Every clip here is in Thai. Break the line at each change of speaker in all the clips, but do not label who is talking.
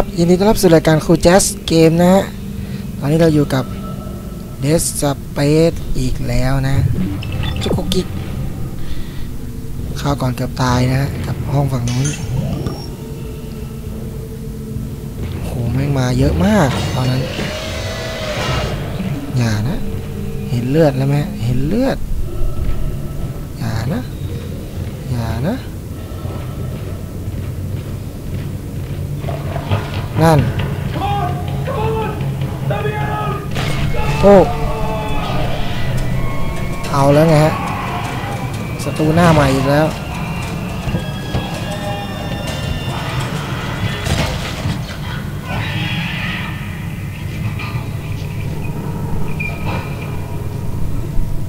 ครับ ยินดีต้อนรับสู่รายการครูแจ๊สเกมนะฮะ ตอนนี้เราอยู่กับเดสสเปซอีกแล้วนะจุกกุกกิกข้าวก่อนเกือบตายนะฮะกับห้องฝั่งนู้นโหแม่งมาเยอะมากตอนนั้น อย่านะ เห็นเลือดแล้วไหมเห็นเลือด อย่านะ อย่านะ นั่น โอ้ เอาแล้วไงฮะศัตรูหน้าใหม่อีกแล้ว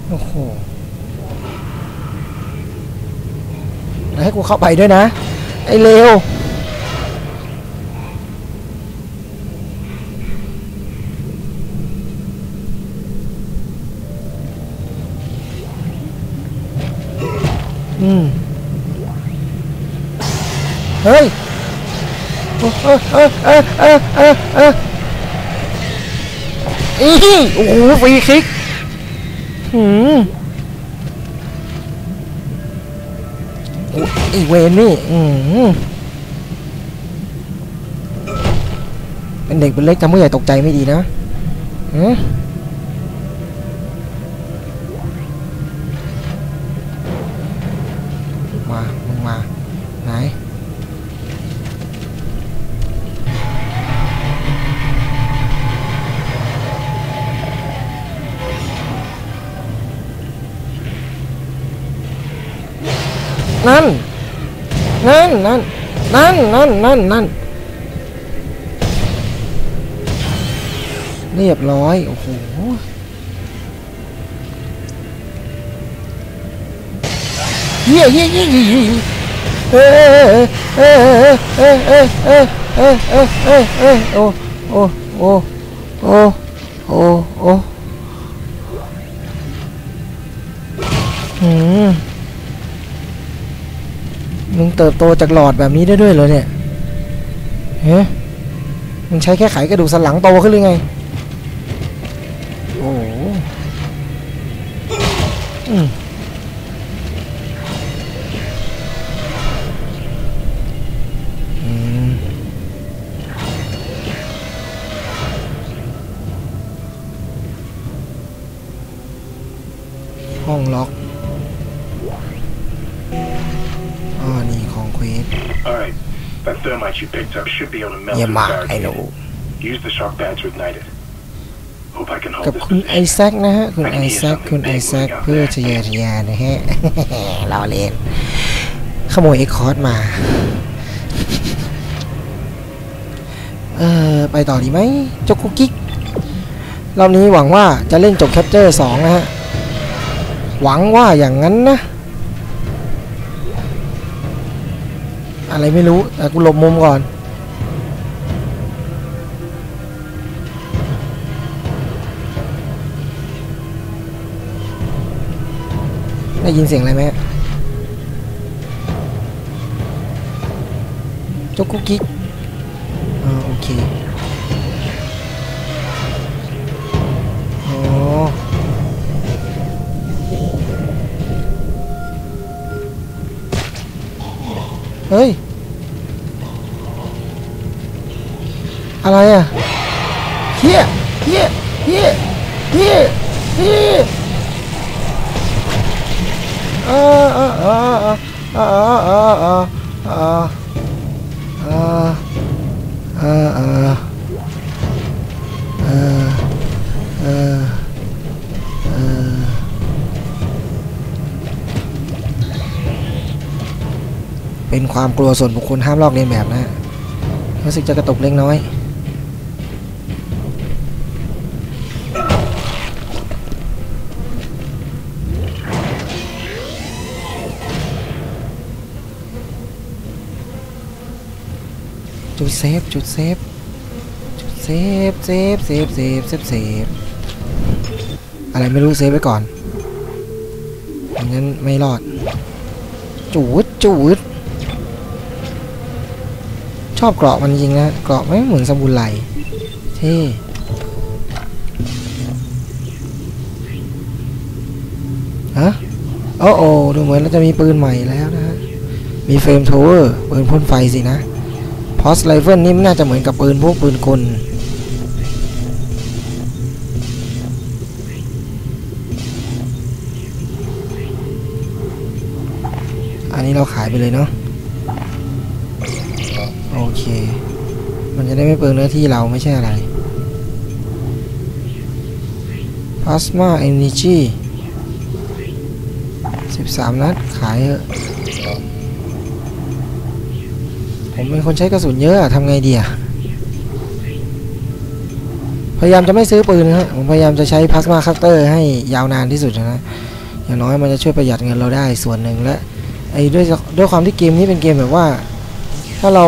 โอ้โหแล้วให้กูเข้าไปด้วยนะ ไอ้เลว อืมเฮ้ยเออเออเออเออเออเออเอออีโอ้โหฟรีคิกหืมอ้ไอีเวนนี่อืมเป็นเด็กเป็นเล็กทำผู้ใหญ่ตกใจไม่ดีนะอืม นั่น นั่น นั่น นั่น นั่น นั่น นั่น เรียบร้อย โอ้โห เฮียเฮียเฮียเฮียเฮียเอ้ยเอ้ยเอ้ยเอ้ยเอ้ยเอ้ยเอ้ยเอ้ยเอ้ยโอ้ โอ้ โอ้ โอ้ โอ้ โอ้หืม มึงเติบโตจากหลอดแบบนี้ได้ด้วยเหรอเนี่ยเฮ้มึงใช้แค่ไขกระดูกสันหลังโตขึ้นหรือไง โอ้อืม
that thermite you picked up should be able to melt
อย่า
through
มา
the
ไอ้หนู
barricade. Use the shock pad to ignite it. Hope I can
กับ
hold this
คุณไอ
position.
แซคนะฮะ คุณไอแซคคุณไอแซคเพื่อทะเยอทะยานนะฮะเราเล่นขโมยเอ็กคอร์ดมา เออไปต่อดีไหมเจกกุกกิ๊กรอบนี้หวังว่าจะเล่นจบแคปเจอร์สองนะฮะ หวังว่าอย่างนั้นนะ อะไรไม่รู้แต่กูหลบมุมก่อน ได้ยินเสียงอะไรไหมจกกุกกิ๊กอ่าโอเคอ๋อเฮ้ย อะไรอะเฮียเฮียเฮียเฮียเฮียอ่าอ่าอ่าอ่าอ่าอ่าอ่าอ่าอ่าอ่าอ่าอ่าอ่าเป็นความกลัวส่วนบุคคลห้ามลอกเลียนแบบนะฮะรู้สึกจะกระตุกเล็กน้อย ดเซฟจุดเซฟจุดเซฟเซฟเซฟเซฟเซฟเซฟอะไรไม่รู้เซฟไว้ก่อนไม่งั้นไม่รอด จูดจูดจชอบเกราะมันจริงนะเกราะไม่เหมือนสมุนไหลเท่ฮะโอ้โอดูเหมือนเราจะมีปืนใหม่แล้วนะฮะมีเฟรมโทเวอร์ปืนพ่นไฟสินะ พอสไ i เฟิลนี่มันน่าจะเหมือนกับปืนพวกปืนกลอันนี้เราขายไปเลยเนาะโอเค มันจะได้ไม่เปลืองเนื้อที่เราไม่ใช่อะไร Plasma Energy 13 นัดขายเถอะ ผมเป็นคนใช้กระสุนเยอะทำไงดีอะพยายามจะไม่ซื้อปืนนะฮะผมพยายามจะใช้พลาสมาคัตเตอร์ให้ยาวนานที่สุดนะ อย่างน้อยมันจะช่วยประหยัดเงินเราได้ส่วนหนึ่งและไอ้ด้วยด้วยความที่เกมนี้เป็นเกมแบบว่า ถ้าเรา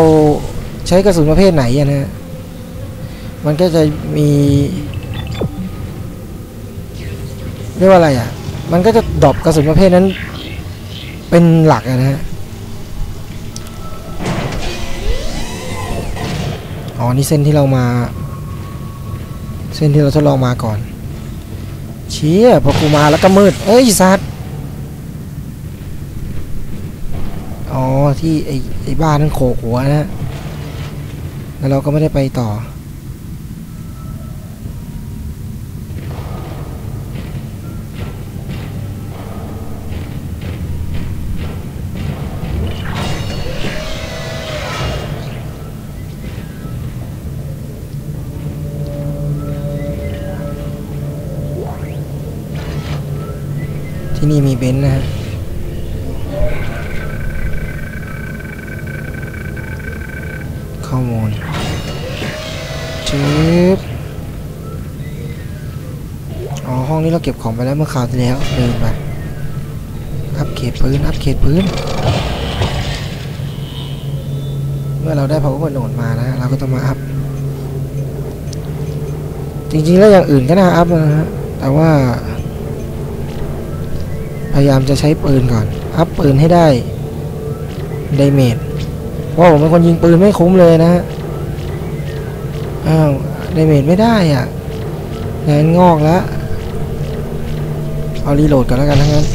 ใช้กระสุนประเภทไหนอะนะ มันก็จะมีเรียกว่าอะไรอะ มันก็จะดรอปกระสุนประเภทนั้น เป็นหลักนะฮะ อ๋อ นี่เส้นที่เรามา เส้นที่เราทดลองมาก่อน เชี่ยพอกูมาแล้วก็มืด เอ้ยสัตว์อ๋อ ที่ไอ้ไอ้บ้านนั่นโขกหัวนะ แล้วเราก็ไม่ได้ไปต่อ นี่มีเบนซ์นะฮะข้อมูลจึบอ๋อ ห้องนี้เราเก็บของไปแล้วเมื่อคราวที่แล้วลืมไปอัปเกรดปืนอัปเกรดปืนเมื่อเราได้ power โหนดมานะ เราก็ต้องมาอัพ จริงๆ แล้วอย่างอื่นก็น่าอัพนะฮะ แต่ว่า พยายามจะใช้ปืนก่อน อัพปืนให้ได้ไดเมจเพราะผมเป็นคนยิงปืนไม่คุ้มเลยนะอ้าวไดเมจไม่ได้อะงานงอกแล้ว เอารีโหลดก่อนแล้วกันทั้งนั้น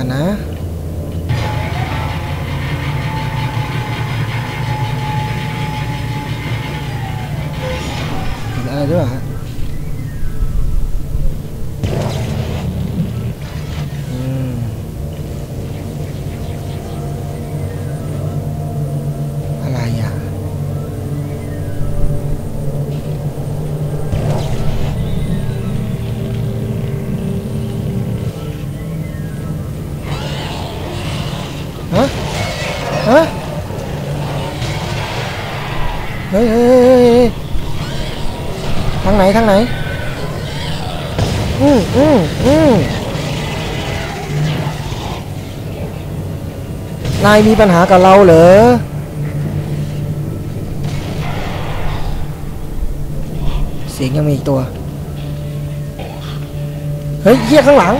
อ ทางไหนทางไหน อืมอืมอืมนายมีปัญหากับเราเหรอ เสียงยังมีอีกตัว เฮ้ยเฮียข้างหลัง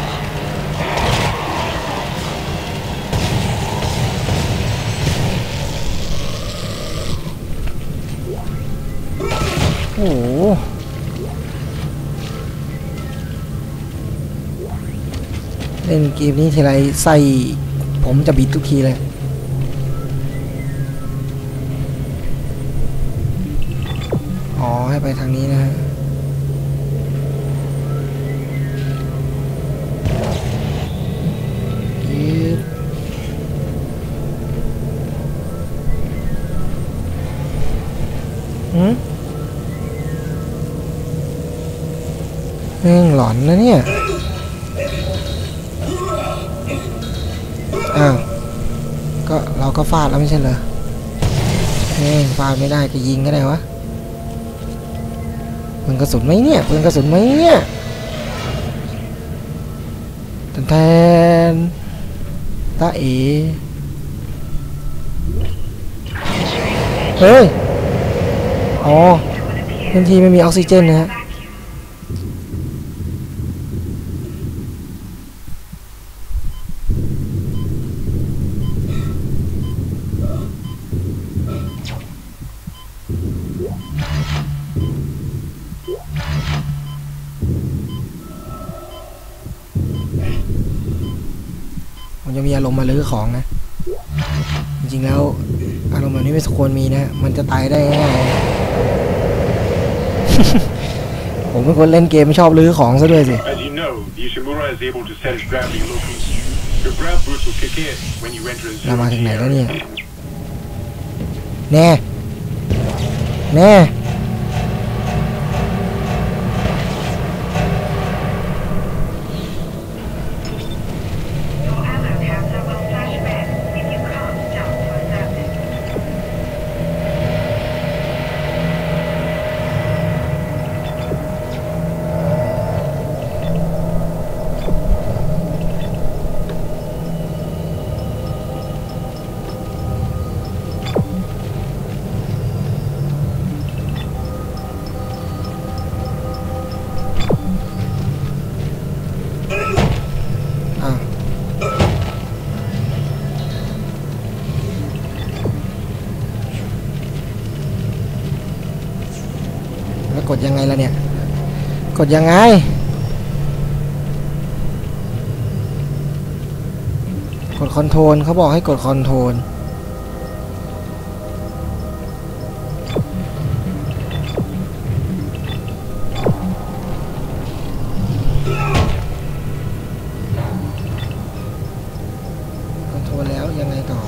เล่นเกมนี้ทีไรใส่ผมจะบิดทุกทีเลยอ๋อให้ไปทางนี้นะฮะยืดหืมแม่งหลอนนะเนี่ย ก็ฟาดแล้วไม่ใช่เหรอแม่ฟาดไม่ได้ก็ยิงก็ได้วะปืนกระสุนไหมเนี่ยปืนกระสุนไหมเนี่ยแทนแทนตาเอเฮ้ย อ๋อพื้นที่ไม่มีออกซิเจนนะฮะ มันจะมีอารมณ์มาลื้อของนะ จริงๆแล้วอารมณ์แบบนี้ไม่สมควรมีนะ มันจะตายได้ง่ายๆผมเป็นคนเล่นเกมไม่ชอบลื้อของซะด้วยสิ
As you know, the Ishimura is able to set its gravity locally. Your grav boost will kick in when you enter a
เรามา
zero
ถึง
G
ไหนแล้ว
area.
เนี่ย แน่ แน่ กดยังไง กดคอนโทรลเขาบอกให้กดคอนโทรลคอนโทรลแล้วยังไงต่อ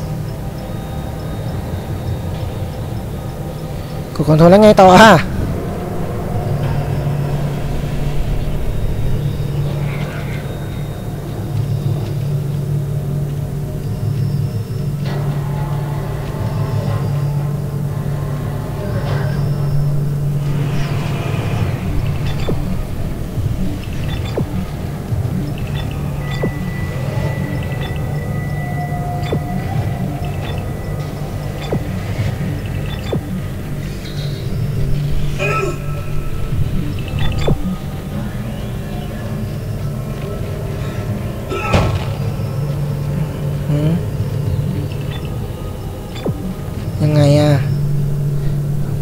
กดคอนโทรลแล้วไงต่ออะ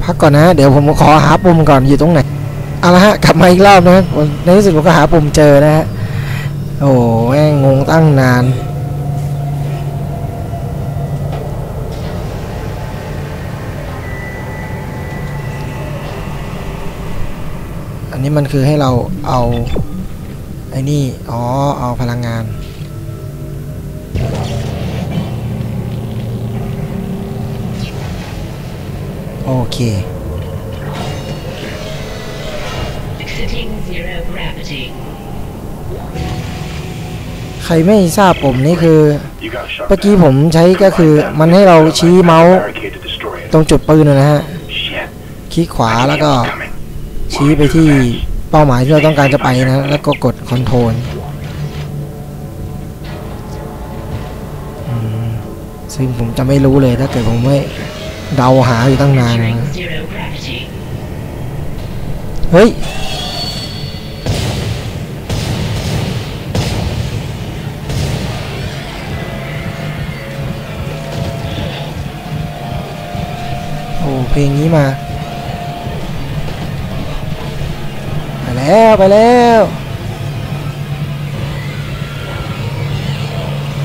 พักก่อนนะ เดี๋ยวผมขอหาปุ่มก่อนอยู่ตรงไหนเอาละฮะกลับมาอีกรอบนะในที่สุดผมก็หาปุ่มเจอนะฮะโอ้แม่งงงตั้งนานอันนี้มันคือให้เราเอาไอ้นี่ อ๋อ เอาพลังงาน โอเค ใครไม่ทราบผมนี่คือเมื่อกี้ผมใช้ก็คือมันให้เราชี้เมาส์ตรงจุดปืนนะฮะ คลิกขวาแล้วก็ชี้ไปที่เป้าหมายที่เราต้องการจะไปนะ แล้วก็กดคอนโทรลซึ่งผมจะไม่รู้เลยถ้าเกิดผมไม่ เดาหาอยู่ตั้งนานนะ
Entering zero gravity.
เฮ้ย โอ้เพลงนี้มา ไปแล้ว ไปแล้ว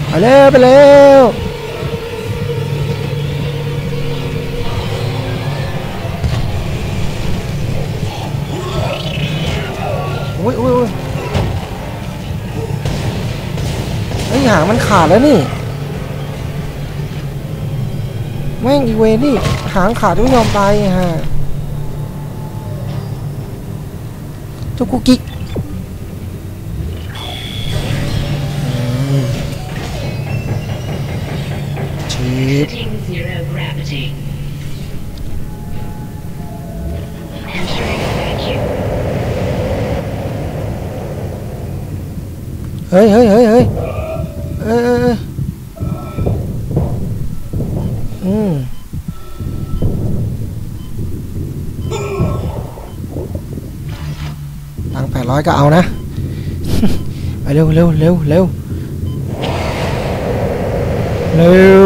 ไปแล้ว ไปแล้วางมันขาดแล้วนี่แม่งอีเวนนี่หางขาดไม่ยอมตายฮะเจ้ากุ๊กกิ๊กอืมชิป
Exiting zero gravity. Entering vacuum.
เฮ้ยเฮ้ยเฮ้ยเฮ้ยเก็เอานะ ไปเร็วเร็วเร็วเร็วเร็ว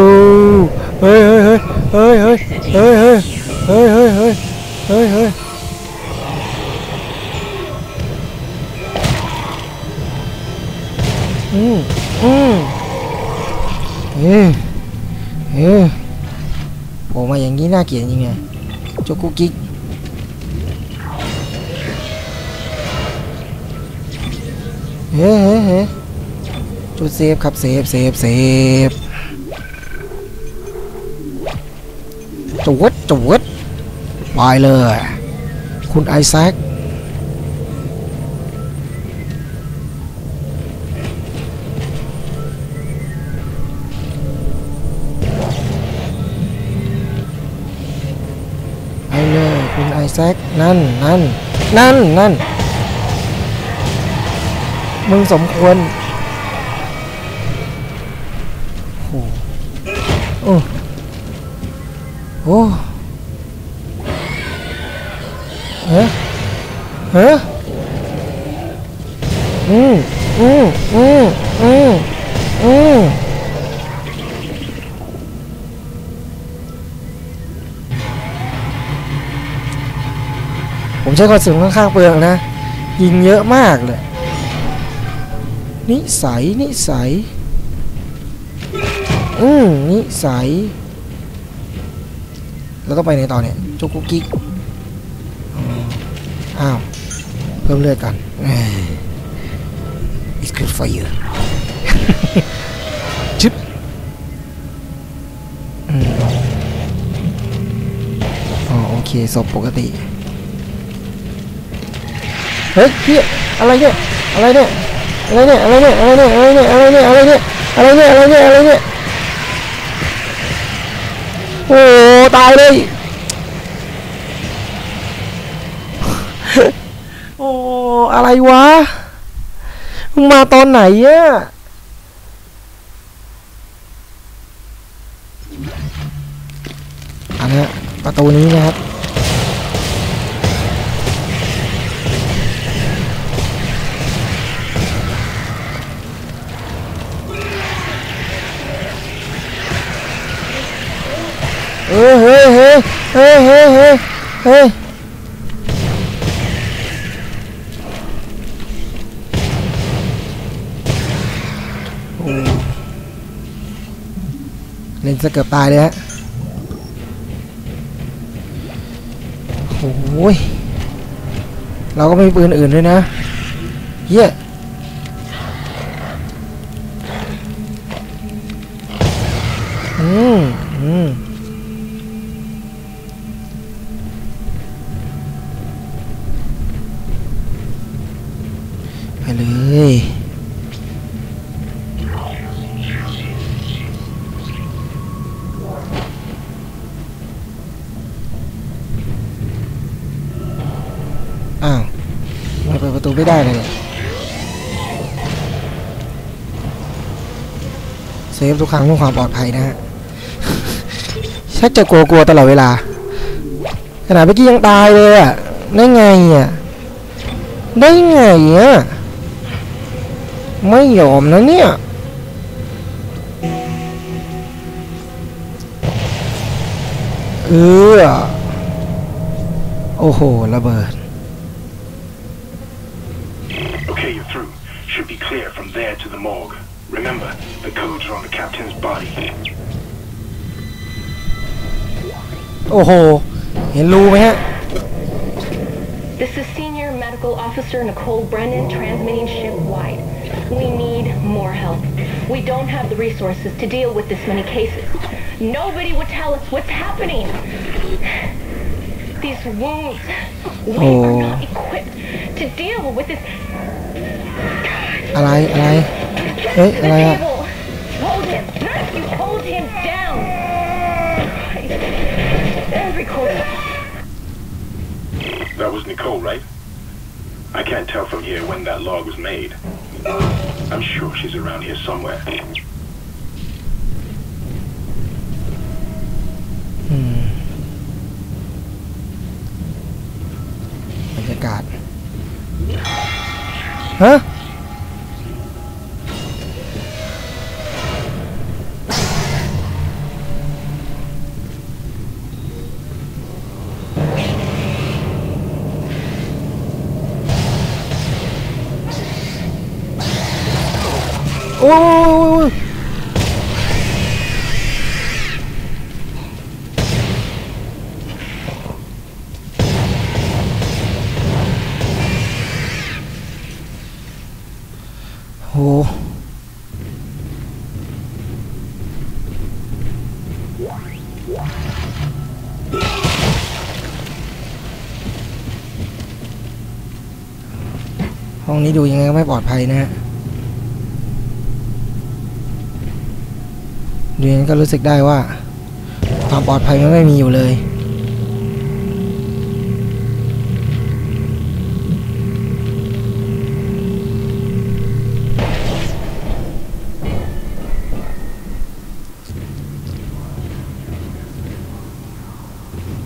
เฮ้ยเฮ้ยเฮ้ยเฮ้ยเฮ้ยเฮ้ยเฮ้ยเฮ้ยเฮ้ยเฮ้ยเฮ้ยอืมอืมเฮ้ยเฮ้ยโผล่มาอย่างนี้น่าเกลียดจริงไงโจกุกกิ๊ ฮ้เฮ้เฮ้จุดเซฟครับเซฟเซฟเซฟจวดจวดไปเลย คุณไอแซคไปเลยคุณไอแซคนั่นนั่นนั่นนั่น มึงสมควรโอ้โอ้โอ้เฮ้เฮ้อืมอืมอืมอืมอืมผมใช้กระสุนค่อนข้างเปลืองนะ ยิงเยอะมากเลย นิสัย นิสัย อืมนิสัย แล้วต้องไปในต่อเนี่ยจุกุกิกอ้าว เพิ่มเลือดกันอ้ย It's good for you ชึบอืมอ๋อโอเคศพปกติ เฮ้ยพี่อะไรเนี่ย อะไรเนี่ย อะไรเนี่ยอะไรเนี่ยอะไรเนี่ยอะไรเนี่ยอะไรเนี่ยอะไรเนี่ยอะไรเนี่ยอะไรเนี่ยอะไรเนี่ยโอ้ตายเลยโอ้อะไรวะมึงมาตอนไหนอะอันนี้ประตูนี้นะครับ เล่นจะเกือบตายเลยฮะโอ้ยเราก็ไม่มีปืนอื่นด้วยนะเฮีย ซฟทุกครั้งเพื่อความปลอดภัยนะฮะชักจะกลัวๆตลอดเวลาขนาดเมื่อกี้ยังตายเลยอะได้ไงอะได้ไงอะไม่ยอมนะเนี่ยเออโอ้โหระเบิด
Okay, you're through. Should be clear from there to the morgue. Remember, the codes are on the captain's body.
โอ้โห เห็นรูไหมฮะ
This is Senior Medical Officer Nicole Brennan transmitting ship-wide. We need more help. We don't have the resources to deal with this many cases. Nobody would tell us what's happening. These wounds, we
Oh.
are not equipped to deal with this.
อะไร อะไร เฮ้ย อะไร
The
อะ
And record it.
That was Nicole, right? I can't tell from here when that log was made. I'm sure she's around here somewhere.
อืมบรรยากาศ ฮะ โอ้ยโหห้องนี้ดูยังไงก็ไม่ปลอดภัยนะฮะ ดูยังไงก็รู้สึกได้ว่า ความปลอดภัยมันไม่มีอยู่เลย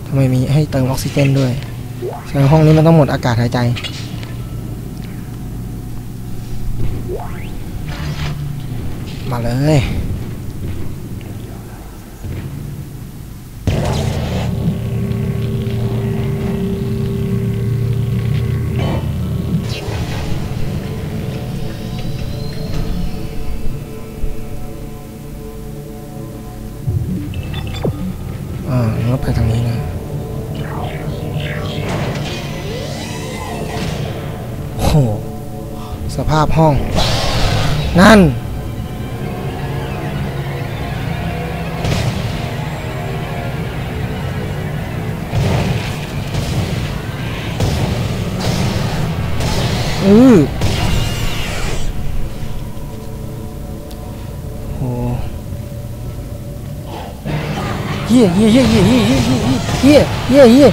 ทำไมมีให้เติมออกซิเจนด้วยแสดงห้องนี้มันต้องหมดอากาศหายใจมาเลย พห้อง นั่น อืเย่เย่เย่เย่เย่เย่เย่เย่เย่เย่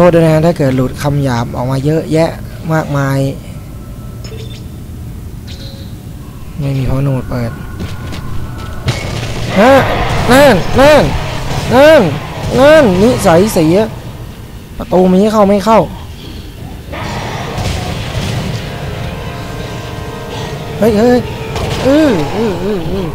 โทษด้วยนะถ้าเกิดหลุดคำหยาบออกมาเยอะแยะมากมาย ไม่มีพอโนดเปิดฮะนั่นนั่นนั่นนั่นนิสัยเสียประตูมีเข้าไม่เข้า เฮ้ยเฮ้ยเออเออเออ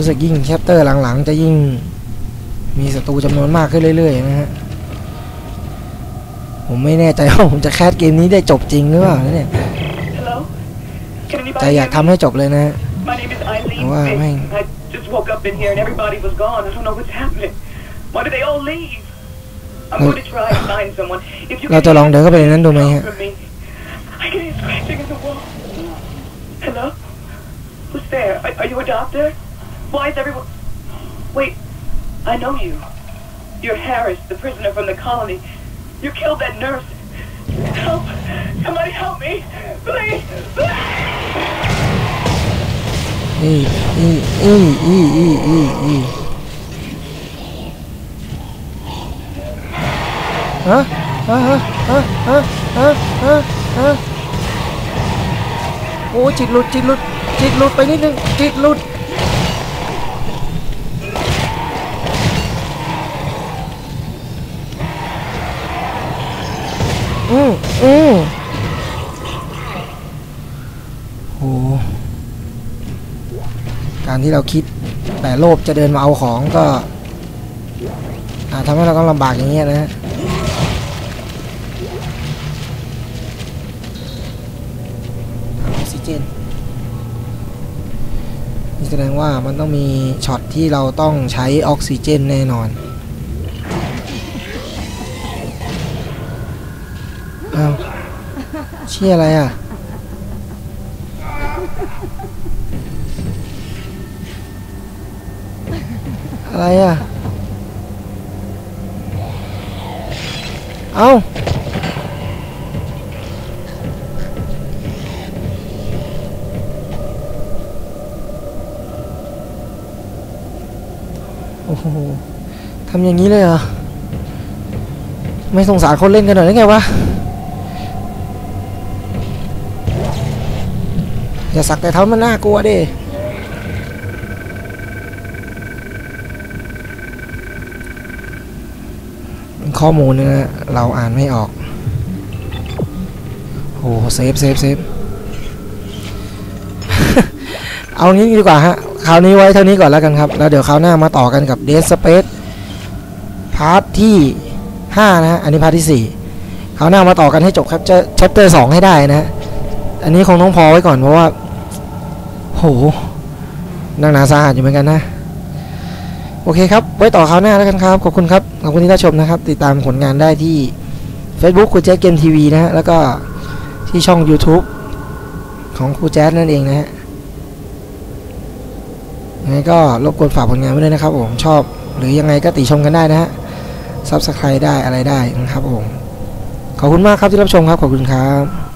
รู้สึกยิ่งแชปเตอร์หลังๆ จะยิ่งมีศัตรูจำนวนมากขึ้นเรื่อยๆนะฮะ ผมไม่แน่ใจว่าผมจะแคสเกมนี้ได้จบจริงหรือเปล่านะเนี่ย
Hello? Can anybody
แต่อยาก
hear
ทำ
me?
ให้จบเลยนะฮะ
My name is Eileen
Wow,
Fitz.
man.
I just woke up in here and everybody was gone. I don't know what's happening. Why did they all leave? I'm
Well-
going to try and find someone. If you
เราจะลองเดินเข้าไปในนั้นดูไหม
talk
ฮะ
for me. I can hear scratching in the wall. Hello? Who's there? Are, are you a doctor? Why is everyone... Wait, I know you. You're Harris, the prisoner from the colony. You killed that nurse. Help! Somebody help me! Please!
Please! Mm, mm, mm, huh? Huh? Huh? Huh? Huh? Huh? Huh? โอ้จิตหลุดจิตหลุดจิตหลุดไปนิดนึงจิตหลุด อืมอืมโอ้การที่เราคิดแต่โลภจะเดินมาเอาของก็อาทำให้เราต้องลำบากอย่างเงี้ยนะฮะออกซิเจนนี่แสดงว่ามันต้องมีช็อตที่เราต้องใช้ออกซิเจนแน่นอน อ้าวเชี่ยอะไรอะ อะไรอะ เอาโอ้โห ทำอย่างนี้เลยเหรอ ไม่สงสารคนเล่นกันหน่อยได้ไงวะ อย่าสักแต่เท้ามันน่ากลัวดิข้อมูลเนี่ยนะเราอ่านไม่ออกโอ้เซฟเซฟเซฟเอางี้ดีกว่าฮะ คราวนี้ไว้เท่านี้ก่อนแล้วกันครับ แล้วเดี๋ยวคราวหน้ามาต่อกันกับ Dead Space พาร์ทที่ 5 นะฮะ อันนี้พาร์ทที่ 4 คราวหน้ามาต่อกันให้จบครับแชปเตอร์2ให้ได้นะฮะ อันนี้คงต้องพอไว้ก่อนเพราะว่า โหนักหนาสาหัสอยู่เหมือนกันนะ โอเคครับ ไว้ต่อคราวหน้าแล้วกันครับ ขอบคุณครับ ขอบคุณที่รับชมนะครับ ติดตามผลงานได้ที่ Facebook ครูแจ๊สเกมทีวีนะฮะ แล้วก็ที่ช่อง YouTube ของครูแจ๊สนั่นเองนะฮะยังไงก็รบกวนฝากผลงานไว้ด้วยนะครับผมชอบ หรือยังไงก็ติชมกันได้นะฮะซับสไครได้อะไรได้นะครับผมขอบคุณมากครับที่รับชมครับ ขอบคุณครับ